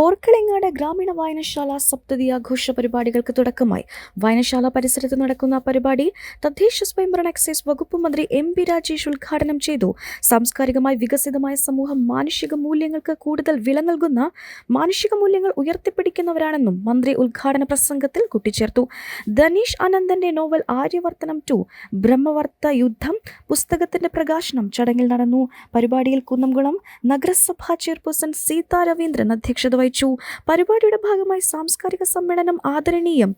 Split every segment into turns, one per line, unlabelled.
പോർക്കളങ്ങാട് ഗ്രാമീണ വായനശാല സപ്തതി ആഘോഷ പരിപാടികൾക്ക് തുടക്കമായി. വായനശാല പരിസരത്ത് നടക്കുന്ന പരിപാടി തദ്ദേശ സ്വയംഭരണ എക്സൈസ് വകുപ്പ് മന്ത്രി എം പി രാജേഷ് ഉദ്ഘാടനം ചെയ്തു. സാംസ്കാരികമായി വികസിതമായ സമൂഹം മാനുഷിക മൂല്യങ്ങൾക്ക് കൂടുതൽ വില നൽകുന്ന മാനുഷിക മൂല്യങ്ങൾ ഉയർത്തിപ്പിടിക്കുന്നവരാണെന്നും മന്ത്രി ഉദ്ഘാടന പ്രസംഗത്തിൽ കൂട്ടിച്ചേർത്തു. ധനീഷ് ആനന്ദന്റെ നോവൽ ആര്യവർത്തനം ടു ബ്രഹ്മവർത്ത യുദ്ധം പുസ്തകത്തിന്റെ പ്രകാശനം ചടങ്ങിൽ നടന്നു. പരിപാടിയിൽ കുന്നംകുളം നഗരസഭാ ചെയർപേഴ്സൺ സീതാ രവീന്ദ്രൻ അധ്യക്ഷത വഹിച്ചു പരിപാടിയുടെ ഭാഗമായി സാംസ്കാരിക സമ്മേളനം ആദരണീയം.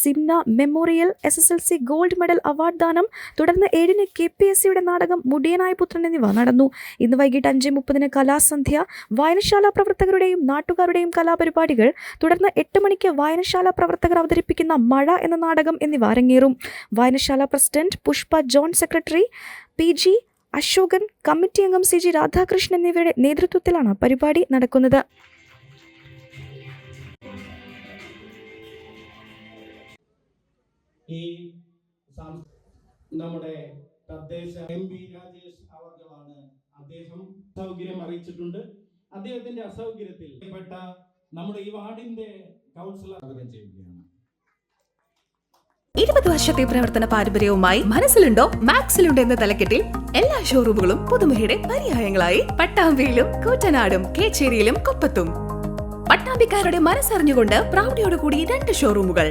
Simna memorial S S L C gold medal award ദാനം. തുടർന്ന് ഏഴിന് കെ പി എസ് സിയുടെ നാടകം മുടിയനായ പുത്രൻ എന്നിവ നടന്നു. ഇന്ന് വൈകിട്ട് അഞ്ച് മുപ്പതിന് കലാസന്ധ്യ. വായനശാല പ്രവർത്തകരുടെയും നാട്ടുകാരുടെയും കലാപരിപാടികൾ. തുടർന്ന് എട്ട് മണിക്ക് വായനശാല പ്രവർത്തകർ അവതരിപ്പിക്കുന്ന മഴ എന്ന നാടകം എന്നിവ അരങ്ങേറും. വായനശാല president Pushpa John secretary P G Ashokan committee അംഗം സി ജി രാധാകൃഷ്ണൻ എന്നിവരുടെ നേതൃത്വത്തിലാണ് പരിപാടി നടക്കുന്നത്.
ഈ നമ്മുടെ തദ്ദേശ എം പി രാജേഷ് അവർകളാണ് അദ്ദേഹം സൗകര്യം അറിയിച്ചിട്ടുണ്ട്. അദ്ദേഹത്തിന്റെ അസൗകര്യത്തിൽ നമ്മുടെ ഈ വാർഡിന്റെ കൗൺസിലർ സ്വാഗതം ചെയ്യുകയാണ്.
ഇരുപത് വർഷത്തെ പ്രവർത്തന പാരമ്പര്യവുമായി മനസ്സിലുണ്ടോ? മാക്സിലുണ്ടോ എന്ന തലക്കെട്ടിൽ എല്ലാ ഷോറൂമുകളും പുതുമുഖയുടെ പര്യായങ്ങളായി. പട്ടാമ്പിയിലും കൂറ്റനാടും കേച്ചേരിയിലും കൊപ്പത്തും. പട്ടാമ്പിക്കാരുടെ മനസ്സറിഞ്ഞുകൊണ്ട് പ്രൗഢിയോടുകൂടി രണ്ട് ഷോറൂമുകൾ